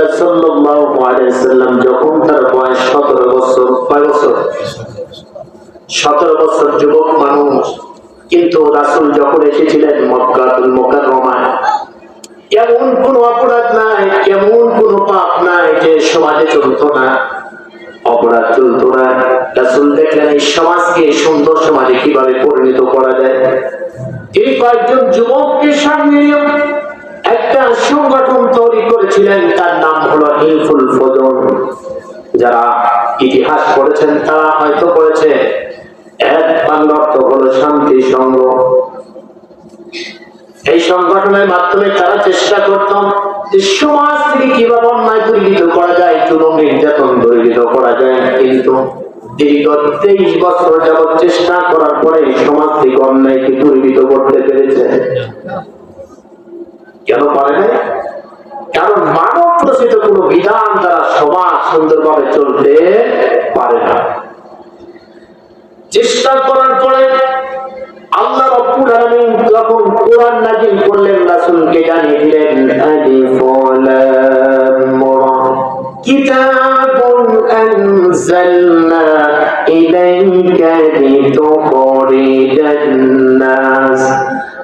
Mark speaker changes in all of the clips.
Speaker 1: রাসূলুল্লাহ সাল্লাল্লাহু আলাইহি সাল্লাম যখন তার বয়স 17 বছর বছর? 17 বছর যুবক মানুষ। কিন্তু রাসূল যখন এসেছিলেন মক্কাতুল মুকাররমায় এমন কোন অপরাধ নাই এমন দেখলেন সমাজকে সুন্দর সমাজে কীভাবে পরিণত করা যায়। এই কয়েকজন যুবককে সামনে একটা সংগঠন তৈরি করেছিলেন, তার নাম হলো হিলফুল ফজল। যারা ইতিহাস পড়েছেন, তারা হয়তো পড়েছে, এক বাংলা অর্থ হলো শান্তি সংঘ এই সংগঠনের মাধ্যমে তারা চেষ্টা করত যে সমাজ থেকে কীভাবে অন্যায় দূরীভূত করা যায় চুলো নির্যাতন দূরীভূত করা যায় কিন্তু দীর্ঘ তেইশ বছর যাবৎ চেষ্টা করার পরে সমাজ থেকে অন্যায়কে দূরীভূত করতে পেরেছে। কেন পারে নাই? কারণ মানব রচিত কোন বিধান দ্বারা সমাজ সুন্দরভাবে চলতে পারে না। চেষ্টা করার পরে আল্লাহ যখন কোরআন নাজিল করলেন, রাসূলকে জানিয়ে দিলেন রা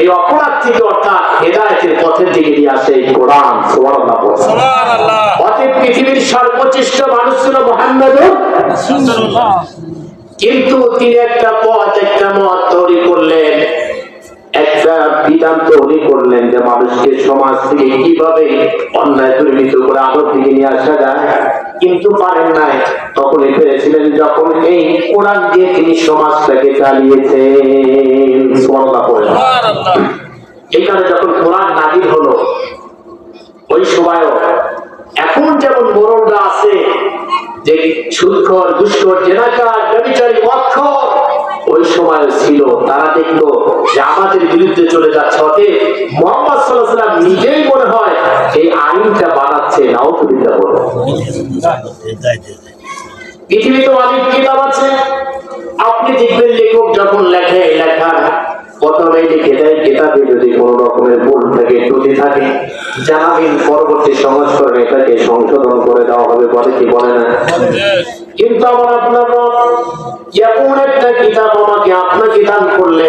Speaker 1: এই অপরাধ থেকে অর্থাৎ হেদায়েতের পথের দিকে নিয়ে আসে এই কোরআন। অতএব পৃথিবীর সর্বোচ্চ মানুষ ছিল মোহাম্মদুর কিন্তু তিনি একটা পথ একটা মত তৈরি করলেন একটা বিধান তৈরি করলেন যে মানুষকে সমাজ থেকে কীভাবে অন্যায় দুর্নীত করে আলোর দিকে নিয়ে আসা যায়। কিন্তু পারেন নাই। তখনই পেরেছিলেন যখন এই কোরআন দিয়ে তিনি সমাজটাকে চালিয়েছেন। এই যখন কোরআন নাজির হলো ওই সময়ও এখন যেমন মোরলরা আছে যে সুদখর দুষ্কর জেনাকার ব্যবিচারী মক্ষর ওই সময় ছিল। তারা দেখল যে আমাদের বিরুদ্ধে চলে যাচ্ছে। অতএব মোহাম্মদ সাল্লাহ সাল্লাম নিজেই মনে হয় এই আইনটা বানাচ্ছে নাউজুবিল্লাহ বলে। পৃথিবীতে অনেক কিতাব আছে। আপনি দেখবেন লেখক যখন লেখে, লেখা প্রথমে লিখে দেয় কিতাবে যদি কোন রকমের ভুল থাকে, ত্রুটি থাকে, জানাবেন, পরবর্তী সংস্করণে এটাকে সংশোধন করে দেওয়া হবে বলে কি বলে না? কিন্তু আপনার একটা আমাকে আপনাকে দান করলে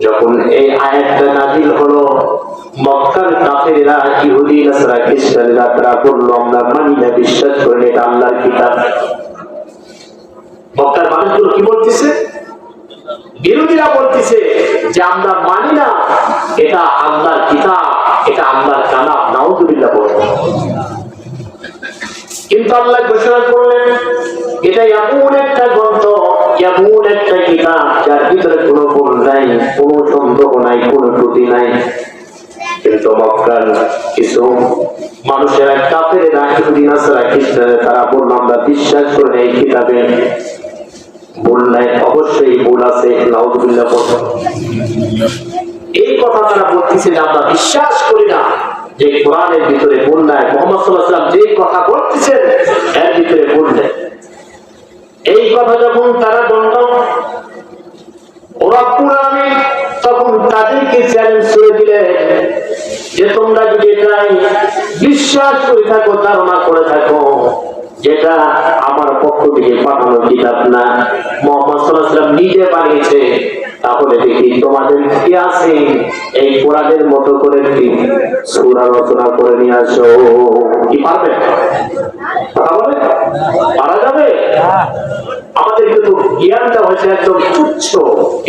Speaker 1: যখন এই আয়াতটা নাজিল হলো, মক্কার কাফেরেরা, ইহুদি, নাসারা, খ্রিস্টানেরা তারা বলল আমরা মানি না, বিশ্বাস করেন, এটা আল্লাহর কিতাব। মক্কার মানুষগুলো কি বলতেছে? বিরোধীরা বলতেছে যে আমরা মানি না, এটা আল্লাহর কিতাব, এটা আল্লাহর কালাম, নাউজুবিল্লাহ বলব কিন্তু আল্লাহ ঘোষণা করলেন এটা এমন একটা গ্রন্থ, এমন একটা কিতাব, যার ভিতরে কোনো নাই, কোনো সন্দেহ নাই, কোনো ত্রুটি নাই। কিন্তু মক্কার কিছু মানুষেরা কাফেরেরা ইহুদি, নাসারা খ্রিস্টানেরা তারা বলল আমরা বিশ্বাস করে এই কিতাবে। ভুল নাই, অবশ্যই ভুল আছে, নাউজুবিল্লাহ বলব এই কথা তারা বলতেছে যে আমরা বিশ্বাস করি না, যে কোরআনের ভিতরে ভুল নাই, মোহাম্মদ সাল্লাহ যে কথা বলতেছেন, এর ভিতরে ভুল নেই। এই কথা যখন তারা বলল ওরা পুরাণে তখন তাদেরকে চ্যালেঞ্জ করে দিলেন যে তোমরা যদি এটাই বিশ্বাস করে থাকো ধারণা করে থাকো যেটা আমার পক্ষ থেকে পাঠানো কিতাব না মোহাম্মদ সাল্লাল্লাহু নিজে বানিয়েছে তাহলে দেখি তোমাদের কি আছে? এই কোরআনের মতো করে কি সূরা রচনা করে নিয়ে আসো কি পারবে? বলে পারা যাবে? আমাদের কিন্তু জ্ঞানটা হয়েছে একদম তুচ্ছ।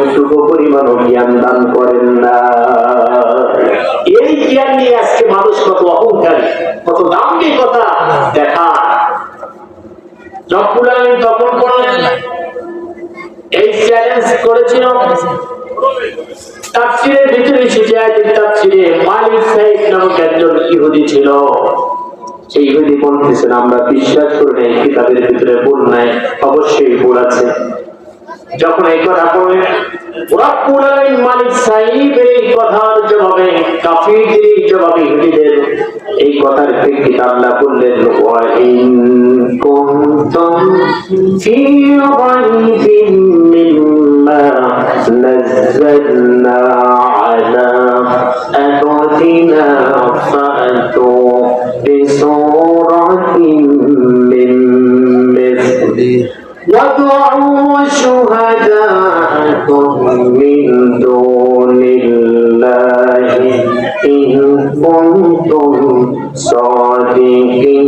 Speaker 1: ভিতরে কয়টুকু পরিমাণ জ্ঞান দান করেন না। এই জ্ঞান নিয়ে আজকে মানুষ কত অহংকারী, কত দামি কথা দেখা। রব্বুল তখন করলেন এই চ্যালেঞ্জ করেছিল তাফসিরের ভিতরে তাফসিরে মালিক সাহেব নামক একজন ইহুদি ছিল। সেই ইহুদি বলতেছেন, আমরা বিশ্বাস করি না এই কিতাবের ভিতরে ভুল নাই, অবশ্যই ভুল আছে। যখন এই কথা বলে রব্বুল মালিক সাহেবের এই কথার জবাবে, কাফিরদের জবাবে ইহুদিদের এই কথার প্রেক্ষিতে আল্লাহ বললেন ওয়া ইন কুনতুম ফি রাইবিন মিম্মা নাযালনা আলা আবদিনা ফাতু বিসূরাতিন شهداءكم من دون الله إن كنتم صادقين